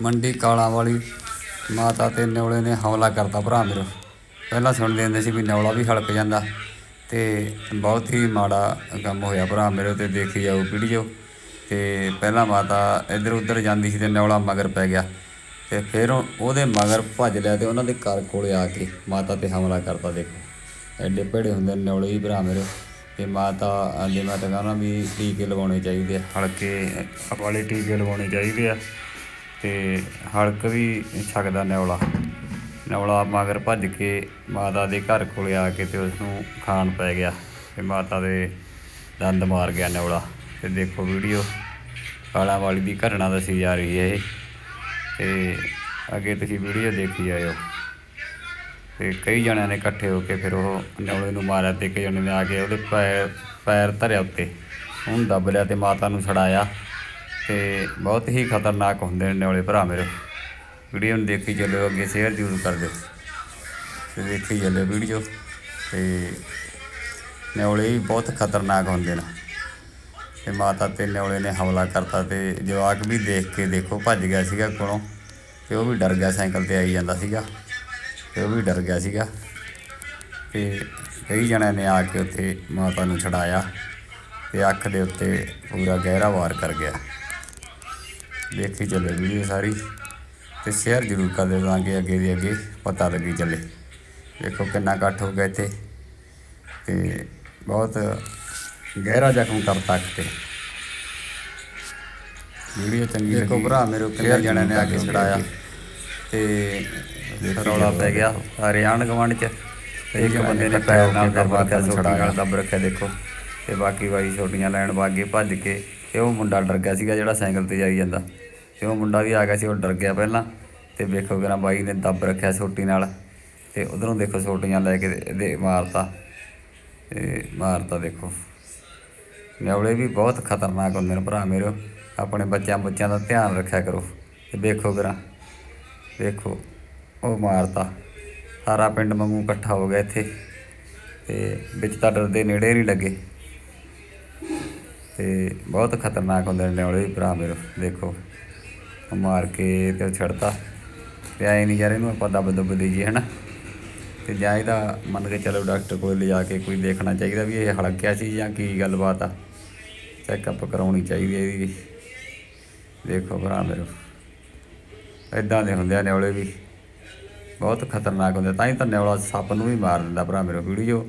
ਮੰਡੀ ਕਾਲਾਂ ਵਾਲੀ ਮਾਤਾ ਤੇ ਨਿਉਲੇ ਨੇ ਹਮਲਾ ਕਰਤਾ ਭਰਾ ਮੇਰੇ। ਪਹਿਲਾਂ ਸੁਣਦੇ ਹੁੰਦੇ ਸੀ ਵੀ ਨਿਉਲਾ ਵੀ ਹਲਕ ਜਾਂਦਾ ਤੇ ਬਹੁਤ ਹੀ ਮਾੜਾ ਕੰਮ ਹੋਇਆ ਭਰਾ ਮੇਰੇ ਤੇ, ਦੇਖੀ ਜਾਓ ਵੀਡੀਓ ਤੇ ਪਹਿਲਾਂ ਮਾਤਾ ਇੱਧਰ ਉੱਧਰ ਜਾਂਦੀ ਸੀ ਤੇ ਨਿਉਲਾ ਮਗਰ ਪੈ ਗਿਆ। ਤੇ ਫਿਰ ਉਹ- ਉਹਦੇ ਮਗਰ ਭੱਜ ਲਿਆ ਤੇ ਉਹਨਾਂ ਦੇ ਘਰ ਕੋਲੇ ਆ ਕੇ ਮਾਤਾ ਤੇ ਹਮਲਾ ਕਰਤਾ ਦੇਖੋ। ਐਡੇ ਭੇੜੇ ਹੁੰਦੇ ਨਿਉਲੇ ਹੀ ਭਰਾ ਮੇਰੇ। ਤੇ ਮਾਤਾ ਆਂਦੇ ਮੈਂ ਤਾਂ ਕਹਿੰਦਾ ਵੀ ਟੀਕੇ ਲਵਾਉਣੇ ਚਾਹੀਦੇ ਆ ਹਲਕੇ ਵਾਲੇ ਟੀਕੇ ਲਵਾਉਣੇ ਚਾਹੀਦੇ ਆ। ਤੇ ਹਲਕ ਵੀ ਛਕਦਾ ਨਿਉਲਾ ਨਿਉਲਾ ਮਗਰ ਭੱਜ ਕੇ ਮਾਤਾ ਦੇ ਘਰ ਕੋਲ ਆ ਕੇ ਤੇ ਉਸ ਨੂੰ ਖਾਣ ਪੈ ਗਿਆ ਤੇ ਮਾਤਾ ਦੇ ਦੰਦ ਮਾਰ ਗਿਆ ਨਿਉਲਾ ਤੇ ਦੇਖੋ ਵੀਡੀਓ, ਕਾਲਾਂ ਵਾਲੀ ਦੀ ਘਟਨਾ ਦੱਸੀ ਜਾ ਰਹੀ ਹੈ ਇਹ। ਤੇ ਅੱਗੇ ਤੁਸੀਂ ਵੀਡੀਓ ਦੇਖੀ ਆਇਓ ਤੇ ਕਈ ਜਣਿਆਂ ਨੇ ਇਕੱਠੇ ਹੋ ਕੇ ਫਿਰ ਉਹ ਨਿਉਲੇ ਨੂੰ ਮਾਰਿਆ ਤੇ ਕਈ ਜਣੇ ਨੇ ਆ ਕੇ ਉਹਦੇ ਪੈਰ ਪੈਰ ਧਰਿਆ ਉੱਤੇ। ਉਹਨੂੰ ਦੱਬ ਲਿਆ ਤੇ ਮਾਤਾ ਨੂੰ ਛੜਾਇਆ ਤੇ ਬਹੁਤ ਹੀ ਖਤਰਨਾਕ ਹੁੰਦੇ ਨੇ ਨਿਉਲੇ ਭਰਾ ਮੇਰੇ। ਵੀਡੀਓ ਨੂੰ ਦੇਖੀ ਚੱਲਿਓ ਅੱਗੇ ਸ਼ੇਅਰ ਜ਼ਰੂਰ ਕਰ ਦਿਓ। ਤੇ ਦੇਖੀ ਚੱਲਿਓ ਵੀਡੀਓ। ਤੇ ਨਿਉਲੇ ਵੀ ਬਹੁਤ ਖਤਰਨਾਕ ਹੁੰਦੇ ਨੇ। ਤੇ ਮਾਤਾ ਤੇ ਨਿਉਲੇ ਨੇ ਹਮਲਾ ਕਰਤਾ ਤੇ ਜਵਾਕ ਵੀ ਦੇਖ ਕੇ ਦੇਖੋ, ਭੱਜ ਗਿਆ ਸੀਗਾ ਕੋਲੋਂ। ਤੇ ਉਹ ਵੀ ਡਰ ਗਿਆ, ਸਾਈਕਲ ਤੇ ਆਈ ਜਾਂਦਾ ਸੀਗਾ। ਤੇ ਉਹ ਵੀ ਡਰ ਗਿਆ ਸੀਗਾ। ਤੇ ਕਈ ਜਣਿਆਂ ਨੇ ਆ ਕੇ ਉੱਥੇ ਮਾਤਾ ਨੂੰ ਛਡਾਇਆ। ਤੇ ਅੱਖ ਦੇ ਉੱਤੇ ਪੂਰਾ ਗਹਿਰਾ ਵਾਰ ਕਰ ਗਿਆ। ਦੇਖੀ ਚੱਲੇ ਵੀਡੀਓ ਸਾਰੀ ਤੇ ਸ਼ੇਅਰ ਜ਼ਰੂਰ ਕਰ ਕਿ ਅੱਗੇ ਦੀ ਅੱਗੇ ਪਤਾ ਲੱਗੀ ਚੱਲੇ। ਦੇਖੋ ਕਿੰਨਾ ਇਕੱਠ ਹੋ ਗਿਆ ਇੱਥੇ ਤੇ ਬਹੁਤ ਗਹਿਰਾ ਜ਼ਖਮ ਕਰਤਾ ਅੱਖ ਤੇ ਵੀਡੀਓ ਚੰਗੀ ਦੇਖੋ ਭਰਾ ਮੇਰੇ ਕਿੰਨੇ ਜਣਿਆਂ ਨੇ ਆ ਕੇ ਛਡਾਇਆ ਤੇ ਰੌਲਾ ਪੈ ਗਿਆ ਆਂਢ ਗੁਆਂਢ ਚ। ਇੱਕ ਬੰਦੇ ਨੇ ਪੈਰ ਨਾਲ ਦੱਬ ਛੋਟੀ ਨਾਲ ਦੱਬ ਰੱਖਿਆ ਦੇਖੋ। ਤੇ ਬਾਕੀ ਬਾਈ ਛੋਟੀਆਂ ਲੈਣ ਵਾਗੇ ਭੱਜ ਕੇ ਤੇ ਉਹ ਮੁੰਡਾ ਡਰ ਗਿਆ ਸੀਗਾ ਜਿਹੜਾ ਸਾਈਕਲ ਤੇ ਜਾਈ ਜਾਂਦਾ। ਤੇ ਉਹ ਮੁੰਡਾ ਵੀ ਆ ਗਿਆ ਸੀ, ਉਹ ਡਰ ਗਿਆ ਪਹਿਲਾਂ ਤੇ ਵੇਖੋ ਕਿਰਾ ਬਾਈ ਨੇ ਦੱਬ ਰੱਖਿਆ ਛੋਟੀ ਨਾਲ ਤੇ ਉਧਰੋਂ ਦੇਖੋ ਛੋਟੀਆਂ ਲੈ ਕੇ ਇਹਦੇ ਮਾਰਤਾ, ਤੇ ਮਾਰਤਾ ਦੇਖੋ। ਨਿਉਲੇ ਵੀ ਬਹੁਤ ਖਤਰਨਾਕ ਹੁੰਦੇ ਨੇ ਭਰਾ ਮੇਰੇ, ਆਪਣੇ ਬੱਚਿਆਂ ਬੱਚਿਆਂ ਦਾ ਧਿਆਨ ਰੱਖਿਆ ਕਰੋ ਤੇ ਵੇਖੋ ਕਰਾਂ ਵੇਖੋ, ਉਹ ਮਾਰਤਾ। ਸਾਰਾ ਪਿੰਡ ਵਾਂਗੂ ਇਕੱਠਾ ਹੋ ਗਿਆ ਇੱਥੇ ਤੇ ਵਿੱਚ ਤਾਂ ਡਰਦੇ ਨੇੜੇ ਨਹੀਂ ਲੱਗੇ। ਤੇ ਬਹੁਤ ਖਤਰਨਾਕ ਹੁੰਦੇ ਨੇ ਨਿਉਲੇ ਵੀ ਭਰਾ ਮੇਰੇ ਦੇਖੋ ਮਾਰ ਕੇ ਤੇ ਉਹ ਛੱਡਤਾ। ਤੇ ਆਏ ਨਹੀਂ ਯਾਰ ਇਹਨੂੰ ਆਪਾਂ ਦੱਬ ਦੁੱਬ ਦਈਏ, ਹਨਾ? ਤੇ ਜਾਂ ਇਹਦਾ ਮੰਨ ਕੇ ਚਲੋ ਡਾਕਟਰ ਕੋਲ ਲਿਜਾ ਕੇ ਕੋਈ ਦੇਖਣਾ ਚਾਹੀਦਾ ਵੀ ਇਹ ਹਲਕਿਆ ਸੀ ਜਾਂ ਕੀ ਗੱਲਬਾਤ ਆ। ਚੈੱਕਅਪ ਕਰਾਉਣੀ ਚਾਹੀਦੀ ਹੈ ਇਹਦੀ। ਦੇਖੋ ਭਰਾ ਮੇਰੇ। ਇਦਾਂ ਦੇ ਹੁੰਦੇ ਆ ਨਿਉਲੇ ਵੀ। ਬਹੁਤ ਖਤਰਨਾਕ ਹੁੰਦੇ ਤਾਂ ਹੀ ਤਾਂ ਨਿਉਲਾ ਸੱਪ ਨੂੰ ਵੀ ਮਾਰ ਦਿੰਦਾ ਭਰਾ ਮੇਰੇ। ਵੀਡੀਓ